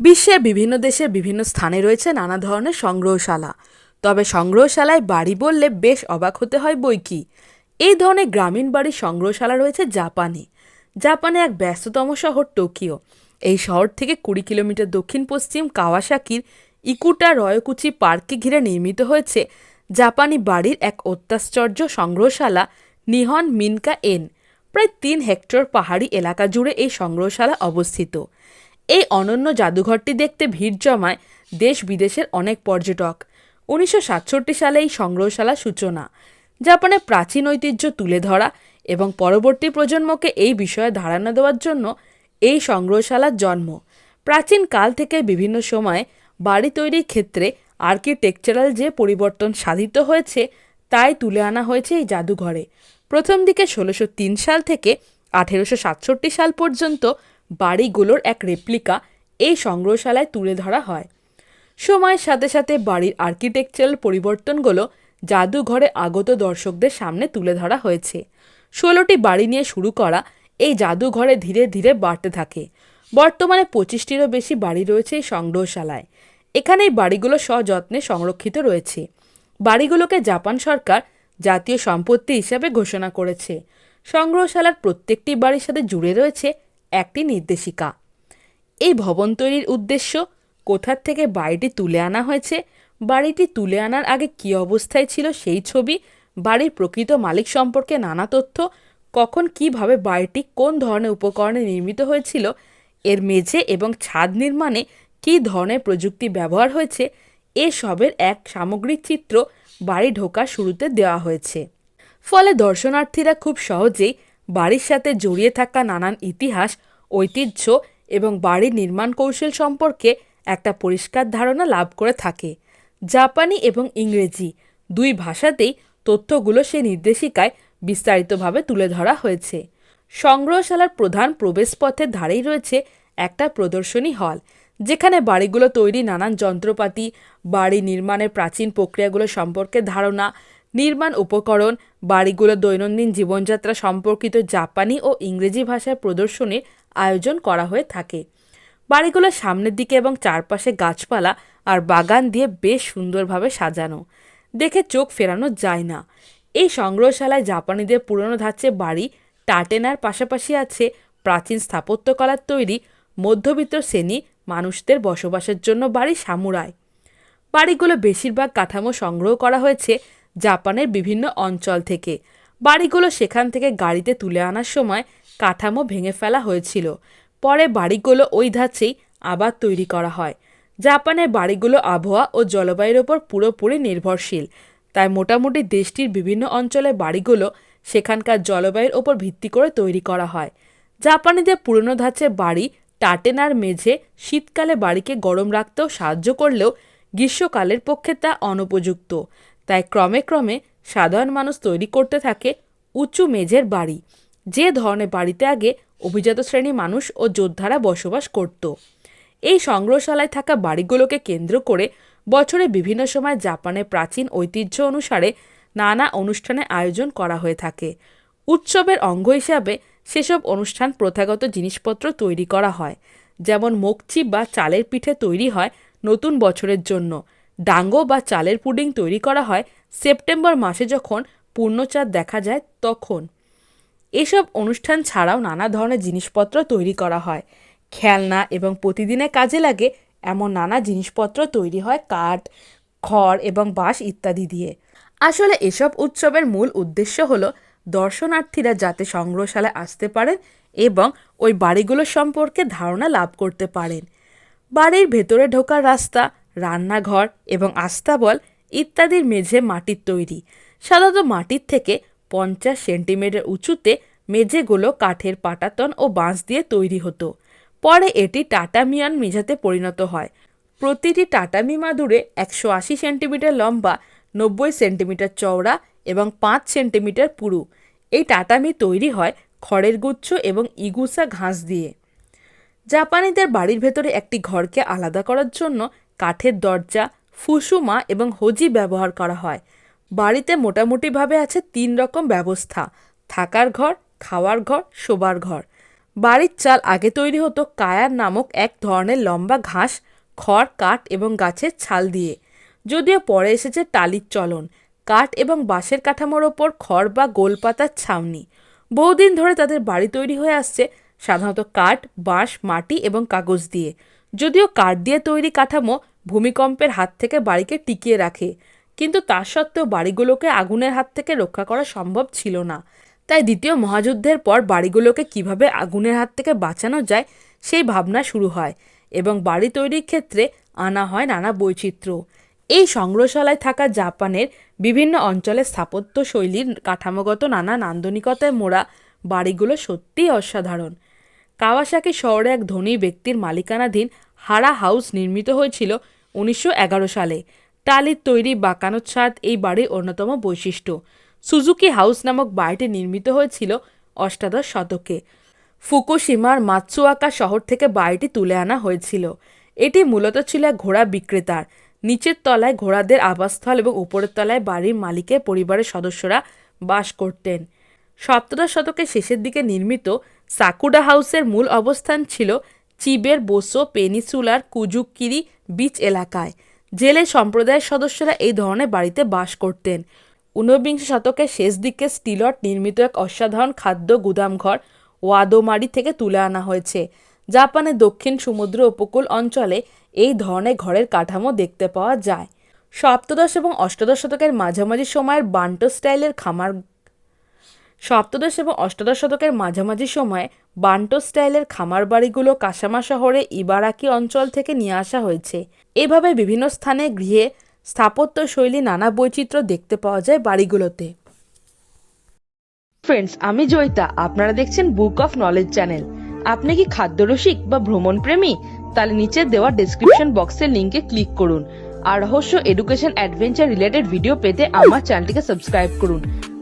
বিশ্বের বিভিন্ন দেশের বিভিন্ন স্থানে রয়েছে নানা ধরনের সংগ্রহশালা। তবে সংগ্রহশালায় বাড়ি বললে বেশ অবাক হতে হয় বই কি। এই ধরনের গ্রামীণ বাড়ির সংগ্রহশালা রয়েছে জাপানে। জাপানে এক ব্যস্ততম শহর টোকিও। এই শহর থেকে কুড়ি কিলোমিটার দক্ষিণ পশ্চিম কাওয়াসাকির ইকুটা রয়কুচি পার্ককে ঘিরে নির্মিত হয়েছে জাপানি বাড়ির এক অত্যাশ্চর্য সংগ্রহশালা নিহন মিনকা এন। প্রায় তিন হেক্টর পাহাড়ি এলাকা জুড়ে এই সংগ্রহশালা অবস্থিত। এই অনন্য জাদুঘরটি দেখতে ভিড় জমায় দেশ বিদেশের অনেক পর্যটক। উনিশশো সাতষট্টি সালে এই সংগ্রহশালা সূচনা। জাপানের প্রাচীন ঐতিহ্য তুলে ধরা এবং পরবর্তী প্রজন্মকে এই বিষয়ে ধারণা দেওয়ার জন্য এই সংগ্রহশালার জন্ম। প্রাচীন কাল থেকে বিভিন্ন সময়ে বাড়ি তৈরির ক্ষেত্রে আর্কিটেকচারাল যে পরিবর্তন সাধিত হয়েছে, তাই তুলে আনা হয়েছে এই জাদুঘরে। প্রথম দিকে ষোলোশো তিন সাল থেকে আঠেরোশো সাতষট্টি সাল পর্যন্ত বাড়িগুলোর এক রেপ্লিকা এই সংগ্রহশালায় তুলে ধরা হয়। সময়ের সাথে সাথে বাড়ির আর্কিটেকচারাল পরিবর্তনগুলো জাদুঘরে আগত দর্শকদের সামনে তুলে ধরা হয়েছে। ষোলোটি বাড়ি নিয়ে শুরু করা এই জাদুঘরে ধীরে ধীরে বাড়তে থাকে। বর্তমানে পঁচিশটিরও বেশি বাড়ি রয়েছে এই সংগ্রহশালায়। এখানে এই বাড়িগুলো সযত্নে সংরক্ষিত রয়েছে। বাড়িগুলোকে জাপান সরকার জাতীয় সম্পত্তি হিসাবে ঘোষণা করেছে। সংগ্রহশালার প্রত্যেকটি বাড়ির সাথে জুড়ে রয়েছে একটি নির্দেশিকা। এই ভবন তৈরির উদ্দেশ্য, কোথার থেকে বাড়িটি তুলে আনা হয়েছে, বাড়িটি তুলে আনার আগে কী অবস্থায় ছিল সেই ছবি, বাড়ির প্রকৃত মালিক সম্পর্কে নানা তথ্য, কখন কীভাবে বাড়িটি কোন ধরনের উপকরণে নির্মিত হয়েছিল, এর মেঝে এবং ছাদ নির্মাণে কী ধরনের প্রযুক্তি ব্যবহার হয়েছে এসবের এক সামগ্রিক চিত্র বাড়ি ঢোকার শুরুতে দেওয়া হয়েছে। ফলে দর্শনার্থীরা খুব সহজেই বাড়ির সাথে জড়িয়ে থাকা নানান ইতিহাস, ঐতিহ্য এবং বাড়ির নির্মাণ কৌশল সম্পর্কে একটা পরিষ্কার ধারণা লাভ করে থাকে। জাপানি এবং ইংরেজি দুই ভাষাতেই তথ্যগুলো সে নির্দেশিকায় বিস্তারিতভাবে তুলে ধরা হয়েছে। সংগ্রহশালার প্রধান প্রবেশপথের ধারেই রয়েছে একটা প্রদর্শনী হল, যেখানে বাড়িগুলো তৈরি নানান যন্ত্রপাতি, বাড়ি নির্মাণের প্রাচীন প্রক্রিয়াগুলো সম্পর্কে ধারণা নির্মাণ উপকরণ, বাড়িগুলো দৈনন্দিন জীবনযাত্রা সম্পর্কিত জাপানি ও ইংরেজি ভাষায় প্রদর্শনীর আয়োজন করা হয়ে থাকে। বাড়িগুলো সামনের দিকে এবং চারপাশে গাছপালা আর বাগান দিয়ে বেশ সুন্দরভাবে সাজানো। দেখে চোখ ফেরানো যায় না। এই সংগ্রহশালায় জাপানিদের পুরনো ধাঁচে বাড়ি, টাটেনার পাশাপাশি আছে প্রাচীন স্থাপত্যকলার তৈরি, মধ্যবিত্ত শ্রেণি মানুষদের বসবাসের জন্য বাড়ি সামুরাই। বাড়িগুলো বেশিরভাগ কাঠামো সংগ্রহ করা হয়েছে জাপানের বিভিন্ন অঞ্চল থেকে। বাড়িগুলো সেখান থেকে গাড়িতে তুলে আনার সময় কাঠামো ভেঙে ফেলা হয়েছিল। পরে বাড়িগুলো ওই ধাঁচেই আবার তৈরি করা হয়। জাপানের বাড়িগুলো আবহাওয়া ও জলবায়ুর ওপর পুরোপুরি নির্ভরশীল। তাই মোটামুটি দেশটির বিভিন্ন অঞ্চলের বাড়িগুলো সেখানকার জলবায়ুর ওপর ভিত্তি করে তৈরি করা হয়। জাপানিদের পুরনো ধাঁচের বাড়ি টাটেনার মেঝে শীতকালে বাড়িকে গরম রাখতেও সাহায্য করলেও গ্রীষ্মকালের পক্ষে তা অনুপযুক্ত। তাই ক্রমে ক্রমে সাধারণ মানুষ তৈরি করতে থাকে উঁচু মেঝের বাড়ি, যে ধরনের বাড়িতে আগে অভিজাত শ্রেণির মানুষ ও যোদ্ধারা বসবাস করত। এই সংগ্রহশালায় থাকা বাড়িগুলোকে কেন্দ্র করে বছরে বিভিন্ন সময় জাপানের প্রাচীন ঐতিহ্য অনুসারে নানা অনুষ্ঠানের আয়োজন করা হয়ে থাকে। উৎসবের অঙ্গ হিসাবে সেসব অনুষ্ঠান প্রথাগত জিনিসপত্র তৈরি করা হয়, যেমন মোকচি বা চালের পিঠে তৈরি হয় নতুন বছরের জন্য। ডাঙ্গো বা চালের পুডিং তৈরি করা হয় সেপ্টেম্বর মাসে যখন পূর্ণচাঁদ দেখা যায় তখন। এসব অনুষ্ঠান ছাড়াও নানা ধরনের জিনিসপত্র তৈরি করা হয়। খেলনা এবং প্রতিদিনে কাজে লাগে এমন নানা জিনিসপত্র তৈরি হয় কাঠ, খড় এবং বাঁশ ইত্যাদি দিয়ে। আসলে এসব উৎসবের মূল উদ্দেশ্য হলো দর্শনার্থীরা যাতে সংগ্রহশালায় আসতে পারেন এবং ওই বাড়িগুলো সম্পর্কে ধারণা লাভ করতে পারেন। বাড়ির ভেতরে ঢোকার রাস্তা রান্নাঘর এবং আস্তাবল ইত্যাদির মেঝে মাটির তৈরি। সাধারণত মাটির থেকে পঞ্চাশ সেন্টিমিটার উঁচুতে মেঝেগুলো কাঠের পাটাতন ও বাঁশ দিয়ে তৈরি হতো। পরে এটি টাটামিয়ান মেঝাতে পরিণত হয়। প্রতিটি টাটামি মাদুরে একশো আশি সেন্টিমিটার লম্বা, নব্বই সেন্টিমিটার চওড়া এবং পাঁচ সেন্টিমিটার পুরু। এই টাটামি তৈরি হয় খড়ের গুচ্ছ এবং ইগুসা ঘাস দিয়ে। জাপানিদের বাড়ির ভেতরে একটি ঘরকে আলাদা করার জন্য কাঠের দরজা, ফুসুমা এবং হোজি ব্যবহার করা হয়। বাড়িতে মোটামুটিভাবে আছে তিন রকম ব্যবস্থা, থাকার ঘর, খাওয়ার ঘর, শোবার ঘর। বাড়ির চাল আগে তৈরি হতো কায়ার নামক এক ধরনের লম্বা ঘাস, খড়, কাঠ এবং গাছের ছাল দিয়ে। যদিও পরে এসেছে টালির চলন, কাঠ এবং বাঁশের কাঠামোর ওপর খড় বা গোলপাতার ছাউনি। বহুদিন ধরে তাদের বাড়ি তৈরি হয়ে আসছে সাধারণত কাঠ, বাঁশ, মাটি এবং কাগজ দিয়ে। যদিও কাঠ দিয়ে তৈরি কাঠামো ভূমিকম্পের হাত থেকে বাড়িকে টিকিয়ে রাখে, কিন্তু তা সত্ত্বেও বাড়িগুলোকে আগুনের হাত থেকে রক্ষা করা সম্ভব ছিল না। তাই দ্বিতীয় মহাযুদ্ধের পর বাড়িগুলোকে কীভাবে আগুনের হাত থেকে বাঁচানো যায় সেই ভাবনা শুরু হয় এবং বাড়ি তৈরির ক্ষেত্রে আনা হয় নানা বৈচিত্র্য। এই সংগ্রহশালায় থাকা জাপানের বিভিন্ন অঞ্চলের স্থাপত্য শৈলীর কাঠামোগত নানা নান্দনিকতায় মোড়া বাড়িগুলো সত্যিই অসাধারণ। কাওয়াসাকি শহরে এক ধনী ব্যক্তির মালিকানাধীন হারা হাউস নির্মিত হয়েছিল উনিশশো এগারো সালে। টালির তৈরি বাঁকানো ছাদ এই বাড়ির অন্যতম বৈশিষ্ট্য। সুজুকি হাউস নামক বাড়িটি নির্মিত হয়েছিল অষ্টাদশ শতকে। ফুকুশিমার মাতসুয়াকা শহর থেকে বাড়িটি তুলে আনা হয়েছিল। এটি মূলত ছিল এক ঘোড়া বিক্রেতার। নিচের তলায় ঘোড়াদের আবাসস্থল এবং উপরের তলায় বাড়ির মালিকের পরিবারের সদস্যরা বাস করতেন। সপ্তদশ শতকের শেষের দিকে নির্মিত সাকুডা হাউসের মূল অবস্থান ছিল চিবের বোসো পেনিসুলার কুজুকিরি বিচ এলাকায়। জেলে সম্প্রদায়ের সদস্যরা এই ধরনের বাড়িতে বাস করতেন। ঊনবিংশ শতকের শেষ দিকে স্টিলট নির্মিত এক অসাধারণ খাদ্য গুদামঘর ওয়াদোমারি থেকে তুলে আনা হয়েছে। জাপানের দক্ষিণ সমুদ্র উপকূল অঞ্চলে এই ধরনের ঘরের কাঠামো দেখতে পাওয়া যায়। সপ্তদশ এবং অষ্টাদশ শতকের মাঝামাঝি সময়ের বান্টো স্টাইলের খামার সপ্তদশ এবং অষ্টাদশ শতকের মাঝামাঝি সময়ে বান্টো স্টাইলের খামার বাড়িগুলো কাসামা শহরে ইবারাকি অঞ্চল থেকে নিয়ে আসা হয়েছে। এভাবে বিভিন্ন স্থানে গৃহে স্থাপত্য শৈলী নানা বৈচিত্র্য দেখতে পাওয়া যায় বাড়িগুলোতে। ফ্রেন্ডস আমি জয়িতা। আপনারা দেখছেন বুক অফ নলেজ চ্যানেল আপনি কি খাদ্যরসিক বা ভ্রমণ প্রেমী তাহলে নিচে দেওয়া ডেসক্রিপশন বক্সের লিঙ্কে ক্লিক করুন। আর রহস্য এডুকেশন অ্যাডভেঞ্চার রিলেটেড ভিডিও পেতে আমার চ্যানেলটিকে সাবস্ক্রাইব করুন।